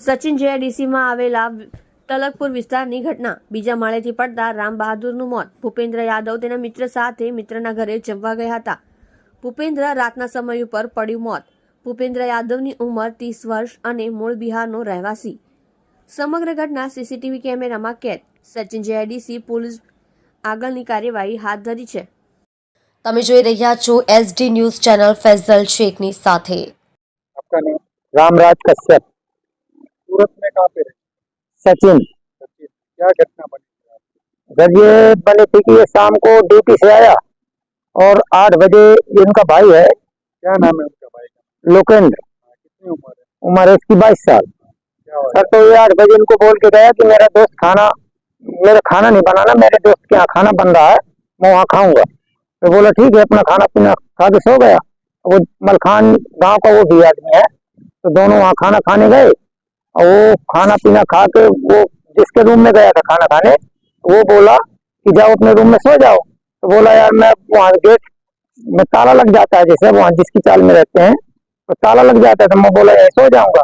સચિન જેઆઈડીસીમાં આવેલા તલકપુર વિસ્તારની ઘટના. બીજા માળેથી પડતા રામ બહાદુરનું મોત. ભૂપેન્દ્ર યાદવ તેના મિત્ર સાથે મિત્રના ઘરે જમવા ગયા હતા. ભૂપેન્દ્ર રાતના સમય ઉપર પડ્યું મોત. ભૂપેન્દ્ર યાદવની ઉંમર ત્રીસ વર્ષ અને મૂળ બિહારનો રહેવાસી. સમગ્ર ઘટના સીસીટીવી કેમેરામાં કેદ. સચિન જેઆઈડીસી પોલીસ આગળની કાર્યવાહી હાથ ધરી છે. તમે જોઈ રહ્યા છો એસડી ન્યૂઝ ચેનલ ફેઝલ શેખની સાથે. રામરાજ કશ્યપ. सूरत में कहाँ पे रहते सचिन। सचिन क्या घटना बनी? जब ये बनी थी कि ये शाम को ड्यूटी से आया और आठ बजे ये इनका भाई है क्या नाम है उनका भाई? का लोकेंद्र। हाँ, कितनी उम्र है? उम्र है इसकी बाईस साल। सर तो ये आठ बजे इनको बोल के गया कि मेरा दोस्त खाना मेरा खाना नहीं बनाना मेरे दोस्त के यहाँ खाना बन रहा है मैं वहाँ खाऊँगा। तो बोला ठीक है अपना खाना पीना खा के सो गया। वो मलखान गाँव का वो भी आदमी है तो दोनों वहाँ खाना खाने गए। वो खाना पीना खा के वो जिसके रूम में गया था खाना खाने, वो बोला कि जाओ अपने रूम में सो जाओ। तो बोला, यार, मैं वहाँ गेट में ताला लग जाता है जैसे वहाँ जिसकी चाल में रहते हैं तो ताला लग जाता है। तो मैं बोला, यहीं सो जाऊँगा।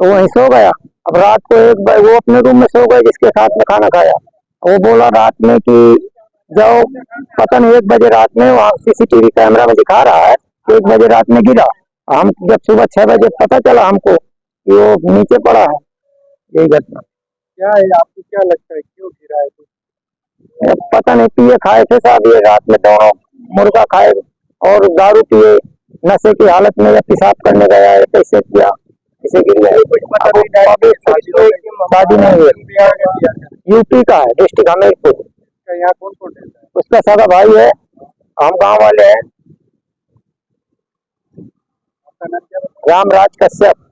तो वहीं सो गया। अब रात को एक बार वो अपने रूम में सो गए, जिसके साथ में खाना खाया। वो बोला रात में कि जाओ, पता नहीं, एक बजे रात में वहाँ सीसीटीवी कैमरा में दिखा रहा है एक बजे रात में गिरा। हम जब सुबह छह बजे पता चला हमको कि वो नीचे पड़ा है यही घटना। क्या है आपको क्या लगता है क्यों गिरा है पता नहीं पिए खाए थे साहब ये रात में दोनों। मुर्गा खाए और दारू पिए नशे की हालत में या पेशाब करने गया है कैसे किया इसे गिर गया शादी नहीं हुई। यूपी का है डिस्ट्रिक्ट हमीरपुर। यहाँ कौन कौन रहता है? उसका सगा भाई है हम गाँव वाले हैं। राम रामराज कश्यप।